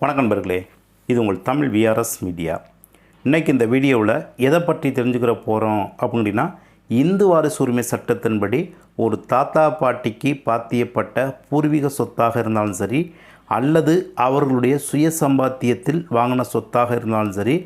வணக்கம் நண்பர்களே இது உங்கள் தமிழ் விஆர்எஸ் மீடியா இன்றைக்கி இந்த வீடியோவில் எதை பற்றி தெரிஞ்சுக்கிற போகிறோம் அப்படின்னா இந்து வாரிசு உரிமை சட்டத்தின்படி ஒரு தாத்தா பாட்டிக்கு பாத்தியப்பட்ட பூர்வீக சொத்தாக இருந்தாலும் சரி அல்லது அவர்களுடைய சுய சம்பாத்தியத்தில் வாங்கின சொத்தாக இருந்தாலும் சரி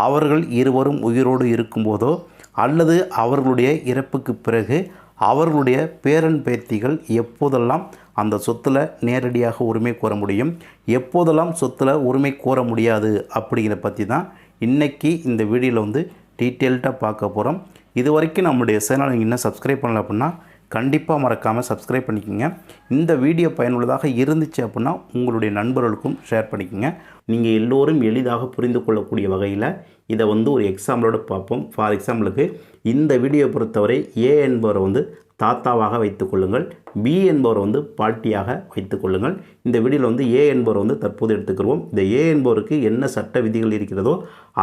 அவர்கள் இருவரும் உயிரோடு இருக்கும்போதோ அல்லது அவர்களுடைய இறப்புக்கு பிறகு அவர்களுடைய பேரன் பேத்திகள் எப்போதெல்லாம் அந்த சொத்தில் நேரடியாக உரிமை கோர முடியும்? எப்போதெல்லாம் சொத்தில் உரிமை கோர முடியாது? அப்படிங்கிறத பற்றி தான் இன்றைக்கி இந்த வீடியோவில் வந்து டீட்டெயில்டாக பார்க்க போகிறோம் இது வரைக்கும் நம்முடைய சேனலை நீங்கள் இன்னும் சப்ஸ்கிரைப் பண்ணல அப்படின்னா கண்டிப்பாக மறக்காமல் சப்ஸ்கிரைப் பண்ணிக்கோங்க. இந்த வீடியோ பயனுள்ளதாக இருந்துச்சு அப்படின்னா உங்களுடைய நண்பர்களுக்கும் ஷேர் பண்ணிக்கோங்க. நீங்கள் எல்லோரும் எளிதாக புரிந்து கொள்ளக்கூடிய வகையில் இதை வந்து ஒரு எக்ஸாம்பிளோடு பார்ப்போம். ஃபார் எக்ஸாம்பிளுக்கு இந்த வீடியோ பொறுத்தவரை ஏ என்பவரை வந்து தாத்தாவாக வைத்துக்கொள்ளுங்கள் பி என்பவர் வந்து பாட்டியாக வைத்துக்கொள்ளுங்கள் இந்த வீடியோவில் வந்து ஏ என்பவர் வந்து தற்போது எடுத்துக்கிறோம் இந்த ஏ என்பவருக்கு என்ன சட்ட விதிகள் இருக்கிறதோ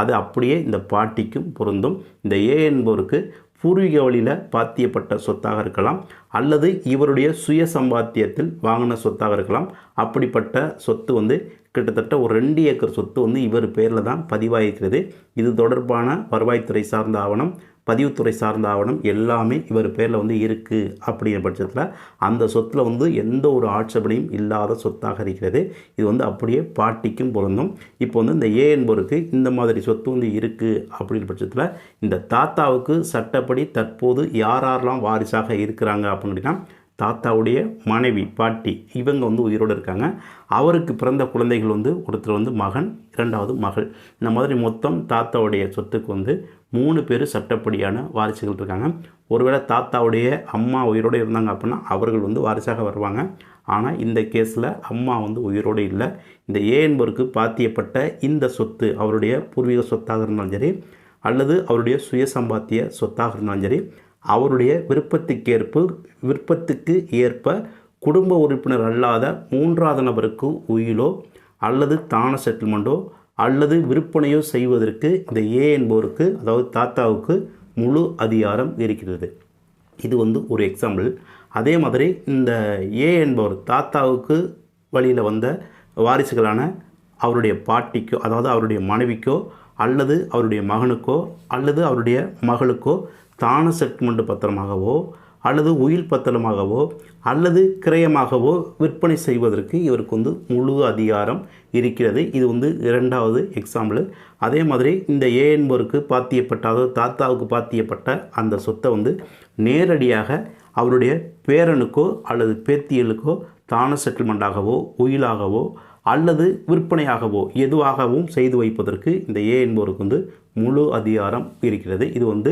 அது அப்படியே இந்த பாட்டிக்கும் பொருந்தும். இந்த ஏ என்பவருக்கு பூர்வீக வழியில் பாத்தியப்பட்ட சொத்தாக இருக்கலாம் அல்லது இவருடைய சுய சம்பாத்தியத்தில் வாங்கின சொத்தாக இருக்கலாம். அப்படிப்பட்ட சொத்து வந்து கிட்டத்தட்ட ஒரு ரெண்டு ஏக்கர் சொத்து வந்து இவர் பேரில் தான் பதிவாகிருக்கிறது இது தொடர்பான வருவாய்த்துறை சார்ந்த ஆவணம். பதிவுத்துறை சார்ந்த ஆவணம் எல்லாமே இவர் பேரில் வந்து இருக்குது அப்படிங்கிற பட்சத்தில் அந்த சொத்தில் வந்து எந்த ஒரு ஆட்சேபனையும் இல்லாத சொத்தாக இருக்கிறது. இது வந்து அப்படியே பாட்டிக்கும் பொருந்தும். இப்போ வந்து இந்த ஏ என்பவருக்கு இந்த மாதிரி சொத்து வந்து இருக்குது அப்படிங்கிற பட்சத்தில் இந்த தாத்தாவுக்கு சட்டப்படி தற்போது யார் யாரெல்லாம் வாரிசாக இருக்கிறாங்க அப்படின்னா தாத்தாவுடைய மனைவி பாட்டி இவங்க வந்து உயிரோடு இருக்காங்க. அவருக்கு பிறந்த குழந்தைகள் வந்து ஒருத்தர் வந்து மகன் இரண்டாவது மகள். இந்த மாதிரி மொத்தம் தாத்தாவுடைய சொத்துக்கு வந்து மூணு பேர் சட்டப்படியான வாரிசுகள் இருக்காங்க. ஒருவேளை தாத்தாவுடைய அம்மா உயிரோடு இருந்தாங்க அப்படின்னா அவர்கள் வந்து வாரிசாக வருவாங்க. ஆனால் இந்த கேஸில் அம்மா வந்து உயிரோடு இல்லை. இந்த ஏ என்பவருக்கு பாத்தியப்பட்ட இந்த சொத்து அவருடைய பூர்வீக சொத்தாக இருந்தாலும் சரி அல்லது அவருடைய சுய சம்பாத்திய சொத்தாக இருந்தாலும் சரி அவருடைய விருப்பத்துக்கேற்ப விருப்பத்துக்கு ஏற்ப குடும்ப உறுப்பினர் அல்லாத மூன்றாவது நபருக்கு உயிலோ அல்லது தான செட்டில்மெண்ட்டோ அல்லது விற்பனையோ செய்வதற்கு இந்த ஏ என்பவருக்கு அதாவது தாத்தாவுக்கு முழு அதிகாரம் இருக்கிறது. இது வந்து ஒரு எக்ஸாம்பிள் அதே மாதிரி இந்த ஏ என்பவர் தாத்தாவுக்கு வழியில் வந்த வாரிசுகளான அவருடைய பாட்டிக்கோ அதாவது அவருடைய மனைவிக்கோ அல்லது அவருடைய மகனுக்கோ அல்லது அவருடைய மகளுக்கோ தான செட்மெண்ட் பத்திரமாகவோ அல்லது உயில் பத்திரமாகவோ அல்லது கிரயமாகவோ விற்பனை செய்வதற்கு இவருக்கு வந்து முழு அதிகாரம் இருக்கிறது. இது வந்து இரண்டாவது எக்ஸாம்பிள் அதே மாதிரி இந்த ஏ என்பவருக்கு பாத்தியப்பட்ட அதாவது தாத்தாவுக்கு பாத்தியப்பட்ட அந்த சொத்தை வந்து நேரடியாக அவருடைய பேரனுக்கோ அல்லது பேத்தியலுக்கோ தான செட்டில்மெண்ட்டாகவோ உயிலாகவோ அல்லது விற்பனையாகவோ எதுவாகவும் செய்து வைப்பதற்கு இந்த ஏ என்பவருக்கு வந்து முழு அதிகாரம் இருக்கிறது. இது வந்து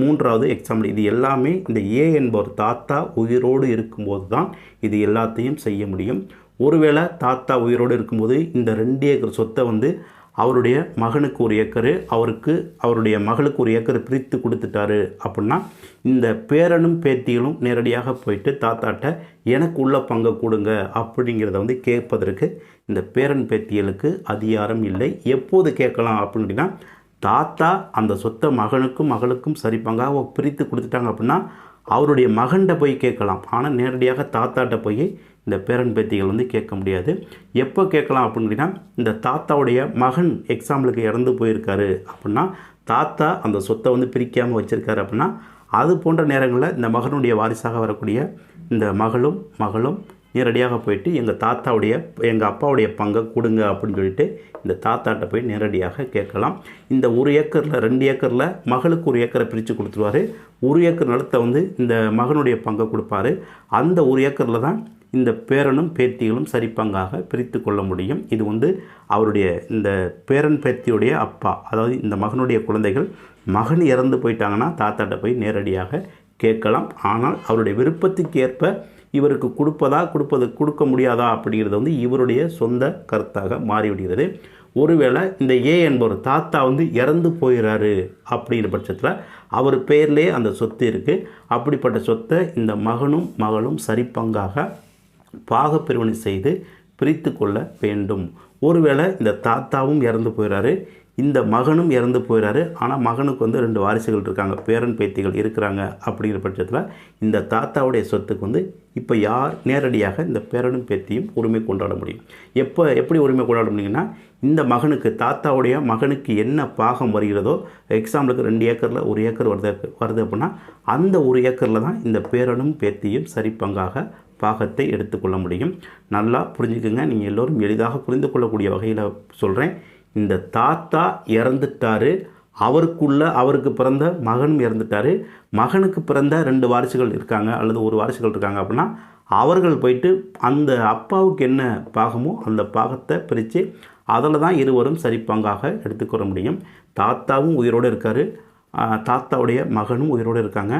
மூன்றாவது எக்ஸாம்பிள் இது எல்லாமே இந்த ஏ என்பவர் தாத்தா உயிரோடு இருக்கும்போது தான் இது எல்லாத்தையும் செய்ய முடியும். ஒருவேளை தாத்தா உயிரோடு இருக்கும்போது இந்த ரெண்டு ஏக்கர் சொத்தை வந்து அவருடைய மகனுக்கு ஒரு ஏக்கர் அவருக்கு அவருடைய மகளுக்கு ஒரு ஏக்கர் பிரித்து கொடுத்துட்டாரு அப்படின்னா இந்த பேரனும் பேத்திகளும் நேரடியாக போயிட்டு தாத்தாட்ட எனக்கு உள்ள பங்கை கொடுங்க அப்படிங்கிறத வந்து கேட்பதற்கு இந்த பேரன் பேத்திகளுக்கு அதிகாரம் இல்லை. எப்போது கேட்கலாம் அப்படின்னா தாத்தா அந்த சொத்தை மகனுக்கும் மகளுக்கும் சரி பங்காக பிரித்து கொடுத்துட்டாங்க அப்படின்னா அவருடைய மகன்கிட்ட போய் கேட்கலாம். ஆனால் நேரடியாக தாத்தாட்ட போய் இந்த பேரன் பேத்திகள் வந்து கேட்க முடியாது. எப்போ கேட்கலாம் அப்படின்னா இந்த தாத்தாவுடைய மகன் எக்ஸாம்பிளுக்கு இறந்து போயிருக்காரு அப்படின்னா தாத்தா அந்த சொத்தை வந்து பிரிக்காமல் வச்சுருக்காரு அப்படின்னா அது போன்ற நேரங்களில் இந்த மகனுடைய வாரிசாக வரக்கூடிய இந்த மகளும் மகளும் நேரடியாக போயிட்டு எங்கள் தாத்தாவுடைய எங்கள் அப்பாவுடைய பங்கை கொடுங்க அப்படின்னு சொல்லிட்டு இந்த தாத்தாட்ட போய் நேரடியாக கேட்கலாம். இந்த ஒரு ஏக்கரில் ரெண்டு ஏக்கரில் மகளுக்கு ஒரு ஏக்கரை பிரித்து கொடுத்துருவாரு. ஒரு ஏக்கர் நிலத்தை வந்து இந்த மகனுடைய பங்கை கொடுப்பாரு. அந்த ஒரு ஏக்கரில் தான் இந்த பேரனும் பேத்திகளும் சரிப்பங்காக பிரித்து கொள்ள முடியும். இது வந்து அவருடைய இந்த பேரன் பேத்தியுடைய அப்பா அதாவது இந்த மகனுடைய குழந்தைகள் மகன் இறந்து போயிட்டாங்கன்னா தாத்தாட்ட போய் நேரடியாக கேட்கலாம். ஆனால் அவருடைய விருப்பத்துக்கு ஏற்ப இவருக்கு கொடுப்பதா கொடுப்பது கொடுக்க முடியாதா அப்படிங்கிறது வந்து இவருடைய சொந்த கருத்தாக மாறிவிடுகிறது. ஒருவேளை இந்த ஏ என்பவர் தாத்தா வந்து இறந்து போயிடுறாரு அப்படிங்கிற பட்சத்தில் அவர் பேர்லேயே அந்த சொத்து இருக்குது அப்படிப்பட்ட சொத்தை இந்த மகனும் மகளும் சரிப்பங்காக பாகப்பிரிவினை செய்து பிரித்து கொள்ள வேண்டும். ஒருவேளை இந்த தாத்தாவும் இறந்து போயிறாரு. இந்த மகனும் இறந்து போயிறாரு. ஆனால் மகனுக்கு வந்து ரெண்டு வாரிசுகள் இருக்காங்க. பேரன் பேத்திகள் இருக்கிறாங்க அப்படிங்கிற பட்சத்தில் இந்த தாத்தாவுடைய சொத்துக்கு வந்து இப்போ யார் நேரடியாக இந்த பேரனும் பேத்தியும் உரிமை கொண்டாட முடியும்? எப்போ எப்படி உரிமை கொண்டாட முடியுங்கன்னா இந்த மகனுக்கு தாத்தாவுடைய மகனுக்கு என்ன பாகம் வருகிறதோ எக்ஸாம்பிளுக்கு ரெண்டு ஏக்கரில் ஒரு ஏக்கர் வருது வருது அப்படின்னா அந்த ஒரு ஏக்கரில் தான் இந்த பேரனும் பேத்தியும் சரி பங்காக பாகத்தை எடுத்துக்கொள்ள முடியும். நல்லா புரிஞ்சுக்குங்க. நீங்கள் எல்லோரும் எளிதாக புரிந்து கொள்ளக்கூடிய வகையில் சொல்கிறேன் இந்த தாத்தா இறந்துட்டாரு. அவருக்குள்ள அவருக்கு பிறந்த மகனும் இறந்துட்டாரு. மகனுக்கு பிறந்த ரெண்டு வாரிசுகள் இருக்காங்க அல்லது ஒரு வாரிசுகள் இருக்காங்க அப்படின்னா அவர்கள் போயிட்டு அந்த அப்பாவுக்கு என்ன பாகமோ அந்த பாகத்தை பிரித்து அதில் தான் இருவரும் சரி பங்காக எடுத்துக்கொள்ள முடியும். தாத்தாவும் உயிரோடு இருக்கார். தாத்தாவுடைய மகனும் உயிரோடு இருக்காங்க.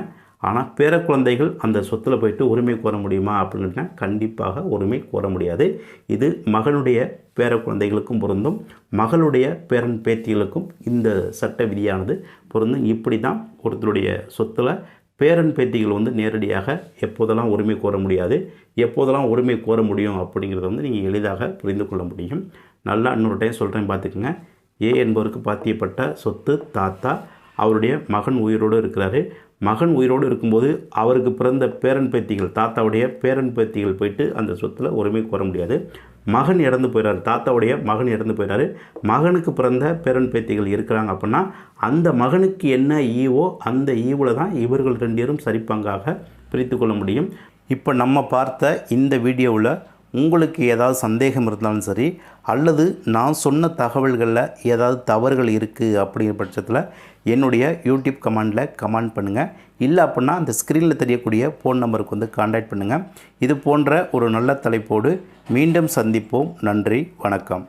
ஆனால் பேர குழந்தைகள் அந்த சொத்தில் போயிட்டு உரிமை கோர முடியுமா அப்படின்னா கண்டிப்பாக உரிமை கோர முடியாது. இது மகனுடைய பேர குழந்தைகளுக்கும் பொருந்தும். மகளுடைய பேரன் பேத்திகளுக்கும் இந்த சட்ட விதியானது பொருந்தும். இப்படி தான் ஒருத்தருடைய சொத்தில் பேரன் பேத்திகள் வந்து நேரடியாக எப்போதெல்லாம் உரிமை கோர முடியாது எப்போதெல்லாம் உரிமை கோர முடியும் அப்படிங்கிறத வந்து நீங்கள் எளிதாக புரிந்து கொள்ள முடியும். நல்லா இன்னொரு டைம் சொல்கிறேன் பார்த்துக்குங்க ஏ என்பவருக்கு பாத்தியப்பட்ட சொத்து தாத்தா அவருடைய மகன் உயிரோடு இருக்கிறாரு. மகன் உயிரோடு இருக்கும்போது அவருக்கு பிறந்த பேரன் பேத்திகள் தாத்தாவுடைய பேரன் பேத்திகள் போயிட்டு அந்த சொத்தில் உரிமை கோர முடியாது. மகன் இறந்து போயிறாரு தாத்தாவுடைய மகன் இறந்து போயிறாரு. மகனுக்கு பிறந்த பேரன் பேத்திகள் இருக்கிறாங்க அப்படின்னா அந்த மகனுக்கு என்ன ஈவோ அந்த ஈவில் தான் இவர்கள் ரெண்டு பேரும் சரிப்பங்காக பிரித்து கொள்ள முடியும். இப்போ நம்ம பார்த்த இந்த வீடியோவில் உங்களுக்கு ஏதாவது சந்தேகம் இருந்தாலும் சரி அல்லது நான் சொன்ன தகவல்களில் ஏதாவது தவறுகள் இருக்குது அப்படிங்கிற பட்சத்தில் என்னுடைய யூடியூப் கமெண்டில் கமெண்ட் பண்ணுங்கள் இல்லை அப்படின்னா அந்த ஸ்க்ரீனில் தெரியக்கூடிய ஃபோன் நம்பருக்கு வந்து காண்டாக்ட் பண்ணுங்கள் இது போன்ற ஒரு நல்ல தலைப்போடு மீண்டும் சந்திப்போம். நன்றி வணக்கம்.